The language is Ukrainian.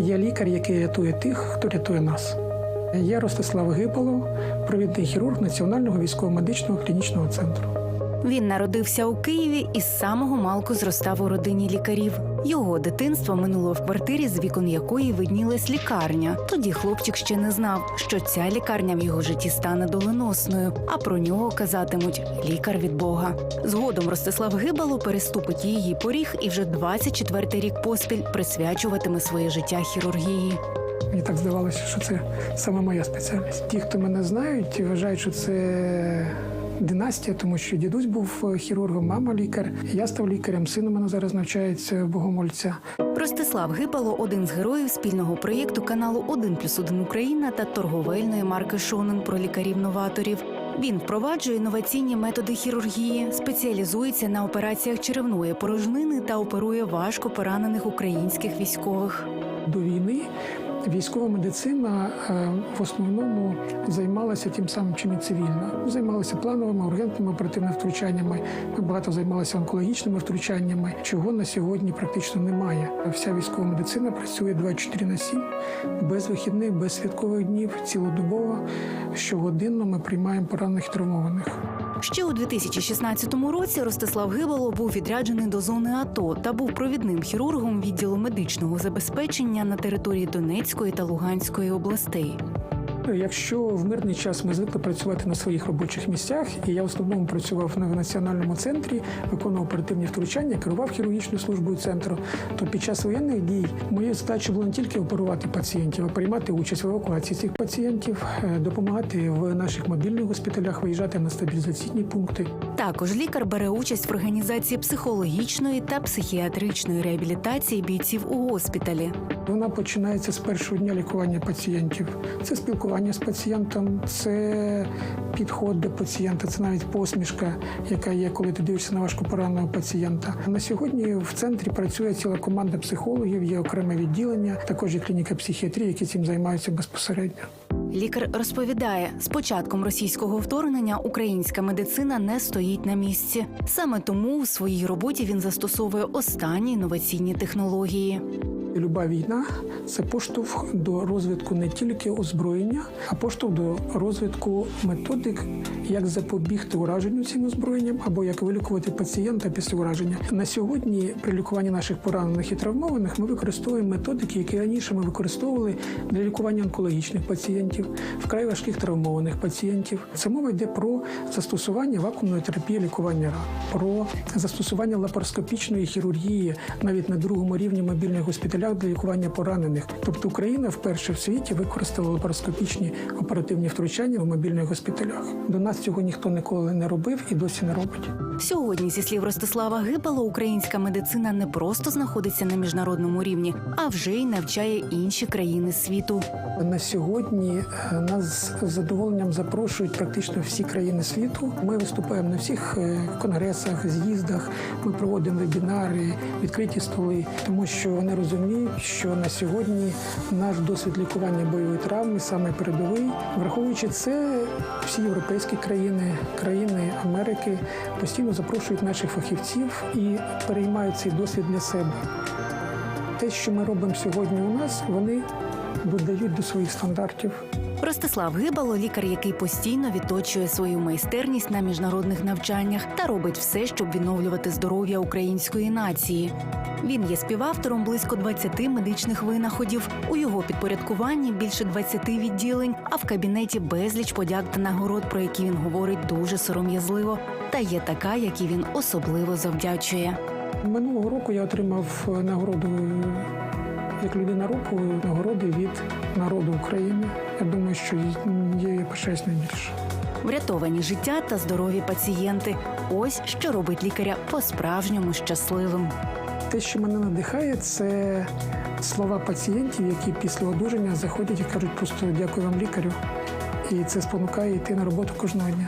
Є лікар, який рятує тих, хто рятує нас. Я Ростислав Гипало, провідний хірург Національного військово-медичного клінічного центру. Він народився у Києві і з самого малку зростав у родині лікарів. Його дитинство минуло в квартирі, з вікон якої виднілась лікарня. Тоді хлопчик ще не знав, що ця лікарня в його житті стане доленосною, а про нього казатимуть лікар від Бога. Згодом Ростислав Гибало переступить її поріг і вже 24-й рік поспіль присвячуватиме своє життя хірургії. Мені так здавалося, що це саме моя спеціальність. Ті, хто мене знають, вважають, що це династія, тому що дідусь був хірургом, мама лікар. Я став лікарем, син у мене зараз навчається богомольця. Ростислав Гибало один з героїв спільного проєкту каналу «1 плюс 1 Україна та торговельної марки Шонен про лікарів-новаторів. Він впроваджує інноваційні методи хірургії, спеціалізується на операціях черевної порожнини та оперує важко поранених українських військових. До війни військова медицина е, в основному займалася тим самим, чим і цивільна. Займалася плановими ургентними оперативними втручаннями. Ми багато займалися онкологічними втручаннями, чого на сьогодні практично немає. Вся військова медицина працює 24 на 7, без вихідних, без святкових днів, цілодобово. Щогодинно ми приймаємо поранених травмованих. Ще у 2016 році Ростислав Гибало був відряджений до зони АТО та був провідним хірургом відділу медичного забезпечення на території Донецької та Луганської областей. Якщо в мирний час ми звикли працювати на своїх робочих місцях, і я в основному працював на- національному центрі, виконував оперативні втручання, керував хірургічною службою центру, то під час воєнних дій моєю задачею було не тільки оперувати пацієнтів, а приймати участь в евакуації цих пацієнтів, е, допомагати в наших мобільних госпіталях, виїжджати на стабілізаційні пункти. Також лікар бере участь в організації психологічної та психіатричної реабілітації бійців у госпіталі. Вона починається з першого дня лікування пацієнтів. Це спілкування з пацієнтом, це підход до пацієнта, це навіть посмішка, яка є, коли ти дивишся на важко пораненого пацієнта. На сьогодні в центрі працює ціла команда психологів, є окреме відділення, також є клініка психіатрії, які цим займаються безпосередньо. Лікар розповідає, з початком російського вторгнення українська медицина не стоїть на місці. Саме тому у своїй роботі він застосовує останні інноваційні технології. Люба війна це поштовх до розвитку не тільки озброєння, а поштовх до розвитку методик, як запобігти ураженню цим озброєнням або як вилікувати пацієнта після ураження. На сьогодні при лікуванні наших поранених і травмованих ми використовуємо методики, які раніше ми використовували для лікування онкологічних пацієнтів, вкрай важких травмованих пацієнтів. Це мова йде про застосування вакуумної терапії лікування раку, про застосування лапароскопічної хірургії навіть на другому рівні мобільних госпіталях для лікування поранених. Тобто Україна вперше в світі використала лапароскопічні оперативні втручання в мобільних госпіталях. До нас цього ніхто ніколи не робив і досі не робить. Сьогодні, зі слів Ростислава Гибало, українська медицина не просто знаходиться на міжнародному рівні, а вже й навчає інші країни світу. На сьогодні е, нас з задоволенням запрошують практично всі країни світу. Ми виступаємо на всіх е, конгресах, з'їздах. Ми проводимо вебінари, відкриті столи, тому що вони розуміють, що на сьогодні наш досвід лікування бойової травми саме передовий. Враховуючи це, всі європейські країни, країни Америки постійно запрошують наших фахівців і переймають цей досвід для себе. Те, що ми робимо сьогодні у нас, вони додають до своїх стандартів. Ростислав Гибало лікар, який постійно відточує свою майстерність на міжнародних навчаннях та робить все, щоб відновлювати здоров'я української нації. Він є співавтором близько 20 медичних винаходів. У його підпорядкуванні більше 20 відділень, а в кабінеті безліч подяк та нагород, про які він говорить дуже сором'язливо. Та є така, якій він особливо завдячує. Минулого року я отримав е, нагороду як людина року, нагороди від народу України. Я думаю, що є пишаюсь найбільше. Врятовані життя та здорові пацієнти. Ось що робить лікаря по-справжньому щасливим. Те, що мене надихає, це слова пацієнтів, які після одужання заходять і кажуть просто дякую вам, лікарю. І це спонукає йти на роботу кожного дня.